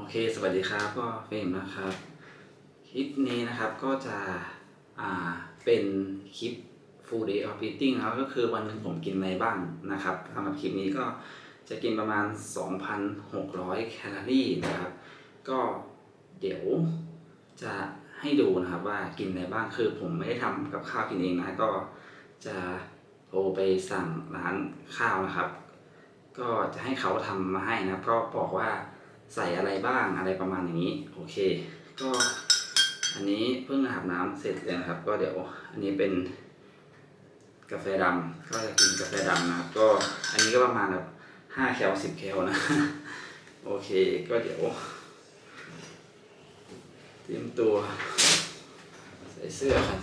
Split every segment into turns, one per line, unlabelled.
โอเค สวัสดีครับ ก็เฟรมนะครับ คลิปนี้นะครับก็จะ อ่า เป็นคลิป full day of eating นะครับก็คือวันหนึ่งผมกินอะไรบ้างนะครับสำหรับคลิปนี้ก็จะกินประมาณ 2,600 แคลอรี่นะครับ ก็เดี๋ยวจะให้ดูนะครับว่ากินอะไรบ้าง คือผมไม่ได้ทำกับข้าวกินเองนะ ก็จะโทรไปสั่งร้านข้าวนะครับ ก็จะให้เขาทำมาให้นะครับก็บอกว่า ใส่อะไรบ้างอะไรประมาณอย่างนี้ โอเค ก็อันนี้เพิ่งอาบน้ำเสร็จเลยนะครับ ก็เดี๋ยวอันนี้เป็นกาแฟดำก็จะกินกาแฟดำนะครับ ก็อันนี้ก็ประมาณแบบห้าแคลสิบแคลนะ โอเค ก็เดี๋ยวเตรียมตัว ใส่เสื้อครับ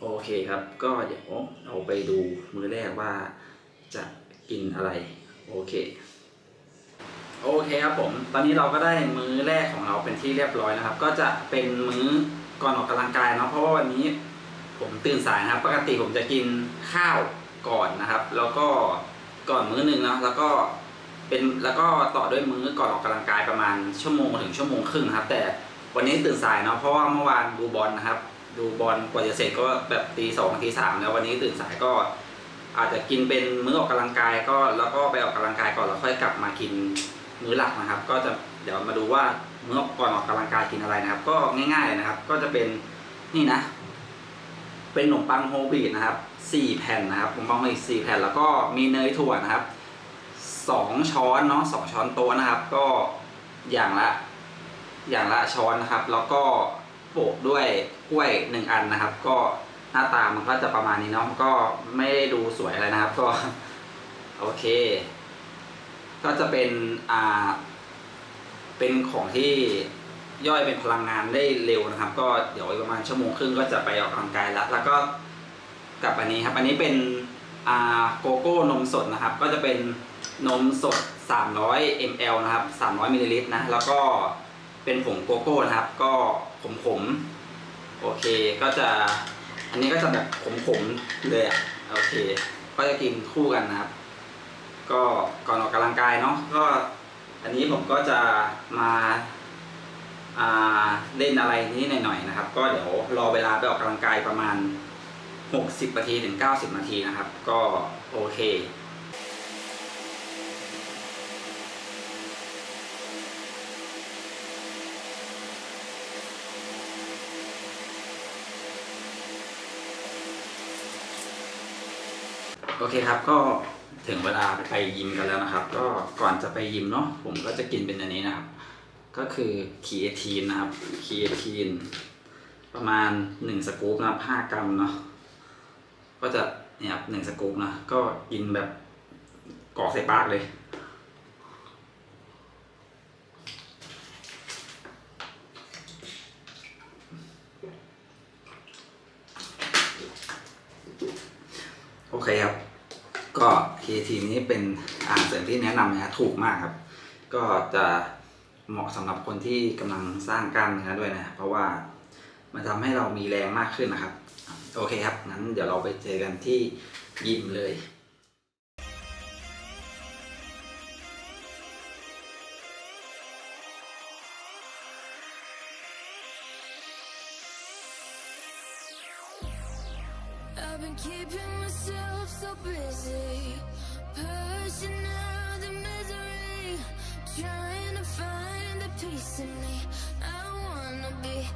โอเคครับ ก็เดี๋ยวเราไปดูมื้อแรกว่าจะกินอะไร โอเค โอเคครับผม ตอนนี้เราก็ได้มื้อแรกของเราเป็นที่เรียบร้อยนะครับ ก็จะเป็นมื้อก่อนออกกำลังกายเนาะเพราะว่าวันนี้ผมตื่นสายนะครับ ปกติผมจะกินข้าวก่อนนะครับ แล้วก็ก่อนมื้อหนึ่งเนาะแล้วก็เป็นแล้วก็ต่อด้วยมื้อก่อนออกกำลังกายประมาณชั่วโมงถึงชั่วโมงครึ่งครับ แต่วันนี้ตื่นสายเนาะเพราะว่าเมื่อวานดูบอลนะครับ ดูบอลกว่าจะเสร็จก็แบบตีสองตีสามแล้ววันนี้ตื่นสายก็อาจจะกินเป็นมื้อออกกำลังกายก็แล้วก็ไปออกกำลังกายก่อนแล้วค่อยกลับมากินมื้อหลักนะครับ ก็จะเดี๋ยวมาดูว่ามื้อก่อนออกกำลังกายกินอะไรนะครับ ก็ง่ายๆเลยนะครับ ก็จะเป็นนี่นะ เป็นขนมปังโฮลวีตนะครับสี่แผ่นนะครับขนมปังโฮลวีตสี่แผ่นแล้วก็มีเนยถั่วนะครับสองช้อนเนาะสองช้อนโต๊ะนะครับ ก็อย่างละอย่างละช้อนนะครับ แล้วก็ โปะด้วยกล้วยหนึ่งอันนะครับ ก็หน้าตามันก็จะประมาณนี้เนาะก็ไม่ได้ดูสวยอะไรนะครับ ก็ โอเค ก็จะเป็นอ่า เป็นของที่ย่อยเป็นพลังงานได้เร็วนะครับ ก็เดี๋ยวอีกประมาณชั่วโมงครึ่งก็จะไปออกกำลังกายแล้วแล้วก็กับอันนี้ครับ อันนี้เป็นอ่าโกโก้นมสดนะครับ ก็จะเป็นนมสด 300 ml นะครับ 300มิลลิลิตรนะ แล้วก็เป็นผงโกโก้นะครับ ก็ ขมๆ โอเคก็จะ อันนี้ก็จะแบบขมๆ เลยอะโอเค ก็จะกินคู่กันนะครับ ก็ก่อนออกกำลังกายเนาะก็อันนี้ผมก็จะมาอ่าเล่นอะไรนี้หน่อยๆนะครับ ก็เดี๋ยวรอเวลาไปออกกำลังกายประมาณ 60นาทีถึง 90 นาทีนะครับ ก็โอเค โอเคครับก็ถึงเวลาไปยิมกันแล้วนะครับ ก็ก่อนจะไปยิมเนาะผมก็จะกินเป็นอันนี้นะครับ ก็คือคีเอทีนนะครับคีเอทีนประมาณหนึ่งสกู๊ปนะครับห้ากรัมเนาะก็จะเนี่ยครับหนึ่งสกู๊ปนะก็กินแบบกอกใส่ปากเลย โอเคครับ ก็คีที นี้เป็นอาหารเสริมที่แนะนำนะฮะถูกมากครับ ก็จะเหมาะสำหรับคนที่กำลังสร้างกล้ามเนื้อด้วยนะ เพราะว่ามันทำให้เรามีแรงมากขึ้นนะครับ โอเคครับ งั้นเดี๋ยวเราไปเจอกันที่ยิมเลย
Pushing out the misery, trying to find the peace in me. I wanna be,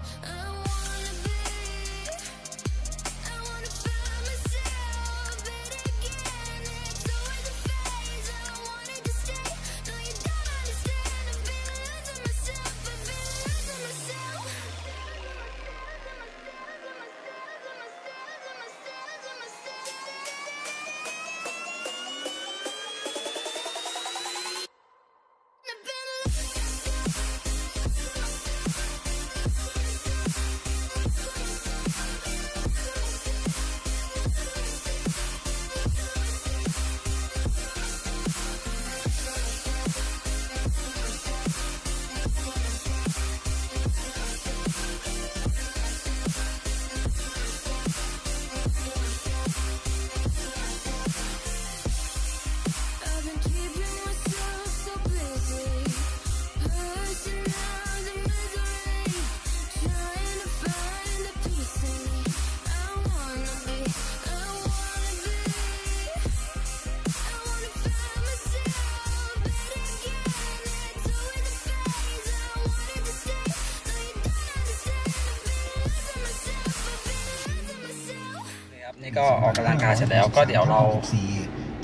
นี่ก็ออกกำลังกายเสร็จแล้ว ก็เดี๋ยวเรา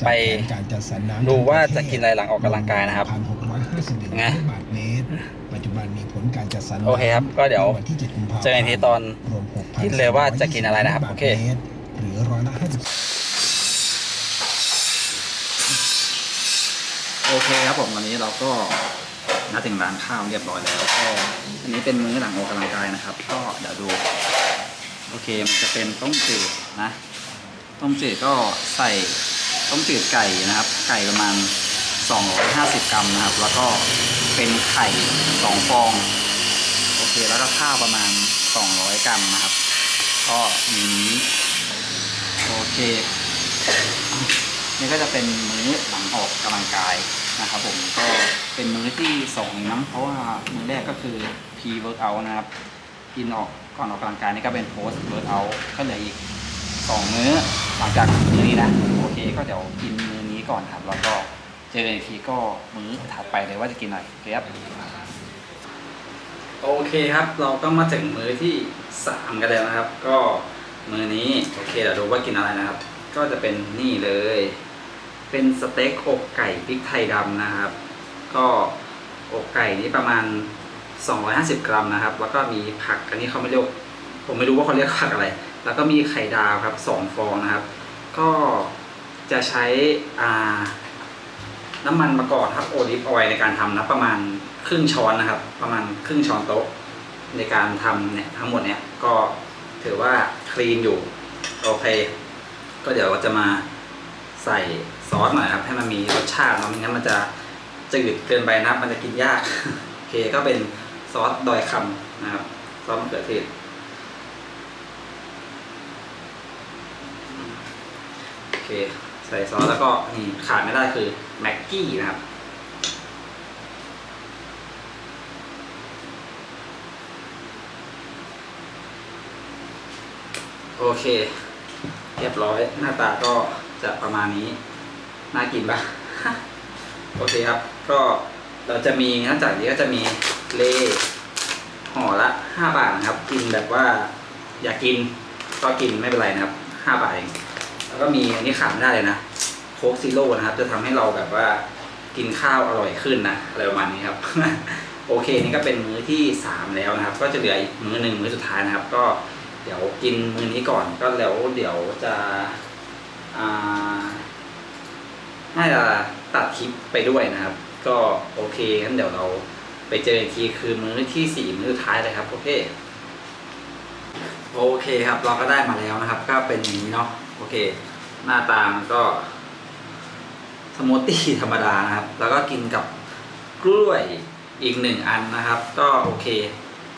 ไปดูว่าจะกินอะไรหลังออกกำลังกายนะครับไง
ปัจจุบันมีผลการจัดสรร
โอเคครับ ก็เดี๋ยวเจอกันทีตอน
รวม6,000
คิดเลยว่าจะกินอะไรนะครับ โอเค
หรือร้อยละ50
โอเคครับผมวันนี้เราก็มาถึงร้านข้าวเรียบร้อยแล้วก็อันนี้เป็นมื้อหลังออกกำลังกายนะครับ ก็เดี๋ยวดู โอเคมันจะเป็นต้มจืดนะ ต้มจืดก็ใส่ต้มจืดไก่นะครับ ไก่ประมาณ 250 กรัมนะครับ แล้วก็เป็นไข่ 2 ฟอง โอเค แล้วก็ข้าวประมาณ 200 กรัมนะครับ ก็มีนี้ โอเค นี่ก็จะเป็นมื้อหลังออกกำลังกายนะครับผม ก็เป็นมื้อที่สองน้ำเพราะว่ามื้อแรกก็คือ pre workout นะครับ กินออกก่อนออกกำลังกายนี่ก็เป็น post workout ก็เหลืออีก สองมื้อหลังจากมื้อนี้นะโอเคก็เดี๋ยวกินมื้อนี้ก่อนครับ แล้วก็เจอกันอีกทีก็มื้อถัดไปเลยว่าจะกินอะไรครับโอเคครับเราก็มาถึงมื้อที่สามกันแล้วนะครับ ก็มื้อนี้โอเคเดี๋ยวดูว่ากินอะไรนะครับ ก็จะเป็นนี่เลย เป็นสเต็กอกไก่พริกไทยดำนะครับ ก็อกไก่นี้ประมาณ 250 กรัมนะครับ แล้วก็มีผักอันนี้เขาไม่เรียกผมไม่รู้ว่าเขาเรียกผักอะไร แล้วก็มีไข่ดาวครับสองฟองนะครับ ก็จะใช้อ่าน้ำมันมะกอกครับโอลิฟออยล์ในการทำนะประมาณครึ่งช้อนนะครับ ประมาณครึ่งช้อนโต๊ะในการทำเนี่ยทั้งหมดเนี่ยก็ถือว่าคลีนอยู่โอเค ก็เดี๋ยวเราจะมาใส่ซอสหน่อยครับ ให้มันมีรสชาติเนาะไม่งั้นมันจะจืดเกินไปนะมันจะกินยาก โอเคก็เป็นซอสดอยคำนะครับ ซอสมะเขือเทศโอ เค ใส่ซอสแล้วก็นี่ขาดไม่ได้คือแม็กกี้นะครับโอเค เรียบร้อยหน้าตาก็จะประมาณนี้ น่ากินปะโอเคครับ ก็เราจะมีนอกจากนี้ก็จะมีเลห่อละห้าบาทนะครับ กินแบบว่าอยากกินก็กินไม่เป็นไรนะครับห้าบาทเอง แล้วก็มีอันนี้ขาดไม่ได้เลยนะโค้กซีโร่นะครับ จะทำให้เราแบบว่ากินข้าวอร่อยขึ้นนะอะไรประมาณนี้ครับ โอเคนี่ก็เป็นมื้อที่สามแล้วนะครับ ก็จะเหลืออีกมื้อหนึ่งมื้อสุดท้ายนะครับ ก็เดี๋ยวกินมื้อนี้ก่อนก็แล้วเดี๋ยวจะอ่าน่าจะตัดคลิปไปด้วยนะครับ ก็โอเคงั้นเดี๋ยวเราไปเจออีกทีคือมื้อที่สี่มื้อสุดท้ายเลยครับโอเคโอเคครับเราก็ได้มาแล้วนะครับ ก็เป็นอย่างนี้เนาะ โอเค หน้าตามันก็สมูทตี้ธรรมดานะครับ แล้วก็กินกับกล้วยอีกหนึ่งอันนะครับ ก็โอเค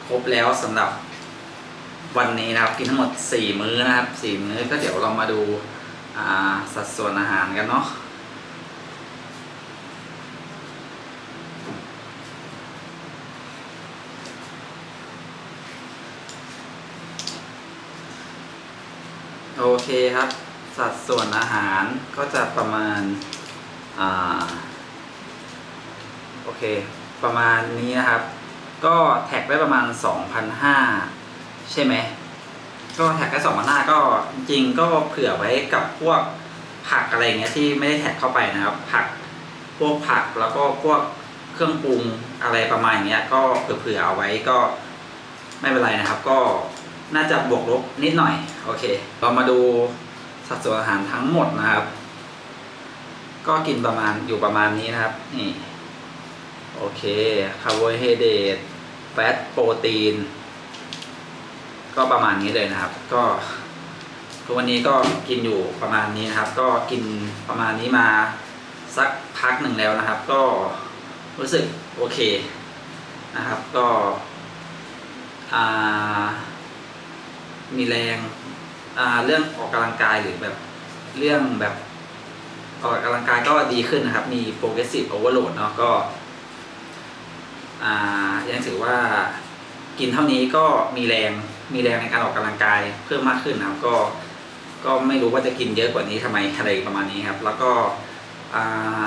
ครบแล้วสำหรับวันนี้นะครับ กินทั้งหมดสี่มื้อนะครับสี่มื้อก็เดี๋ยวเรามาดูาสัดส่วนอาหารกันเนาะ โอเคครับ สัดส่วนอาหารก็จะประมาณอ่าโอเค ประมาณนี้นะครับ ก็แท็กได้ประมาณ 2,500 ใช่ไหม ก็แท็กได้2,500 ก็จริงก็เผื่อไว้กับพวกผักอะไรเงี้ยที่ไม่ได้แท็กเข้าไปนะครับ ผักพวกผักแล้วก็พวกเครื่องปรุงอะไรประมาณเนี้ยก็เผื่อเอาไว้ก็ไม่เป็นไรนะครับ ก็ น่าจะบวกลบนิดหน่อย โอเค เรามาดูสัดส่วนอาหารทั้งหมดนะครับ ก็กินประมาณอยู่ประมาณนี้นะครับ นี่ โอเค คาร์โบไฮเดรตแฟตโปรตีน ก็ประมาณนี้เลยนะครับ ก็ทุกวันนี้ก็กินอยู่ประมาณนี้นะครับ ก็กินประมาณนี้มาสักพักหนึ่งแล้วนะครับ ก็รู้สึกโอเคนะครับ ก็อ่า มีแรงอ่าเรื่องออกกำลังกายหรือแบบเรื่องแบบออกกำลังกายก็ดีขึ้นนะครับ มี progressive overload เนาะก็อ่ายังถือว่ากินเท่านี้ก็มีแรงมีแรงในการออกกำลังกายเพิ่มมากขึ้นนะครับก็ก็ไม่รู้ว่าจะกินเยอะกว่านี้ทำไมอะไรประมาณนี้ครับ แล้วก็อ่า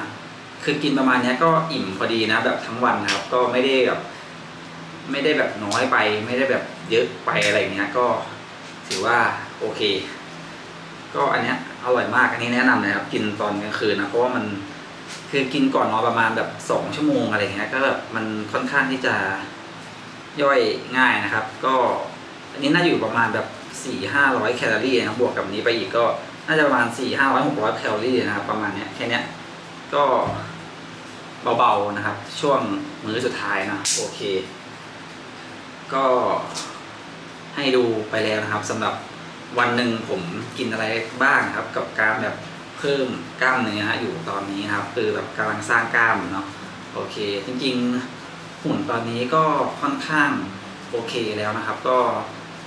คือกินประมาณนี้ก็อิ่มพอดีนะแบบทั้งวันนะครับ ก็ไม่ได้แบบไม่ได้แบบน้อยไป ไม่ได้แบบเยอะไปอะไรเงี้ยก็ ถือว่าโอเค ก็อันเนี้ยอร่อยมากอันนี้แนะนำเลยครับ กินตอนกลางคืนนะเพราะว่ามันคือกินก่อนนอนประมาณแบบสองชั่วโมงอะไรเงี้ยก็แบบมันค่อนข้างที่จะย่อยง่ายนะครับ ก็อันนี้น่าอยู่ประมาณแบบสี่ห้าร้อยแคลอรี่นะครับบวกกับนี้ไปอีกก็น่าจะประมาณสี่ห้าร้อยหกร้อยแคลอรี่นะครับ ประมาณเนี้ยแค่เนี้ยก็เบาๆนะครับ ช่วงมื้อสุดท้ายนะโอเค ก็ ให้ดูไปแล้วนะครับสำหรับวันหนึ่งผมกินอะไรบ้างครับ กับการแบบเพิ่มกล้ามเนื้ออยู่ตอนนี้ครับ คือแบบกำลังสร้างกล้ามเนาะโอเค จริงๆหุ่นตอนนี้ก็ค่อนข้างโอเคแล้วนะครับ ก็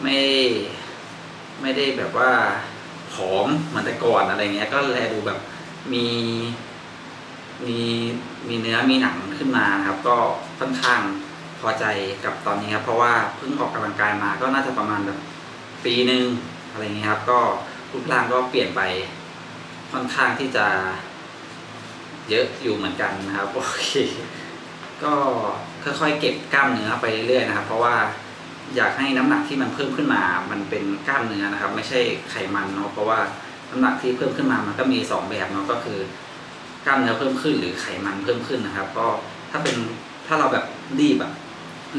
ไม่ไม่ได้แบบว่าผอมเหมือนแต่ก่อนอะไรเงี้ย ก็แลดูแบบมีมีมีเนื้อมีหนังขึ้นมานะครับ ก็ค่อนข้าง อใจกับตอนนี้ครับเพราะว่าเพิ่งออกกำลังกายมาก็น่าจะประมาณแบบปีหนึ่งอะไรเงี้ยครับ ก็รูปร่างก็เปลี่ยนไปค่อนข้างที่จะเยอะอยู่เหมือนกันนะครับโอเคก็ค่อยๆเก็บกล้ามเนื้อไปเรื่อยๆนะครับ เพราะว่าอยากให้น้ำหนักที่มันเพิ่มขึ้นมา มันเป็นกล้ามเนื้อนะครับ ไม่ใช่ไขมันเนาะเพราะว่าน้ำหนักที่เพิ่มขึ้นมามันก็มีสองแบบเนาะก็คือกล้ามเนื้อเพิ่มขึ้นหรือไขมันเพิ่มขึ้นนะครับ ก็ถ้าเป็นถ้าเราแบบรีบอะ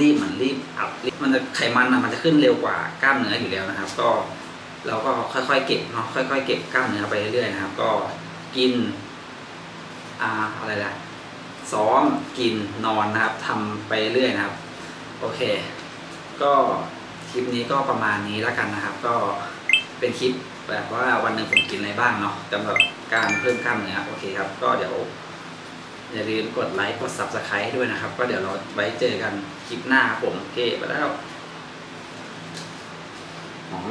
รีบเหมือนรีบอัดรีบมันจะไขมันอะมันจะขึ้นเร็วกว่ากล้ามเนื้ออยู่แล้วนะครับ ก็เราก็ค่อยๆเก็บเนาะค่อยๆเก็บกล้ามเนื้อไปเรื่อยๆนะครับ ก็กินอ่าอะไรล่ะซ้อมกินนอนนะครับทำไปเรื่อยนะครับ โอเค ก็คลิปนี้ก็ประมาณนี้แล้วกันนะครับ ก็เป็นคลิปแบบว่าวันหนึ่งผมกินอะไรบ้างเนาะสำหรับการเพิ่มกล้ามเนื้อโอเคครับ ก็เดี๋ยวอย่าลืมกดไลค์กด subscribe ด้วยนะครับ ก็เดี๋ยวเราไว้เจอกัน คลิปหน้าครับผมโอเคไปแล้วหอม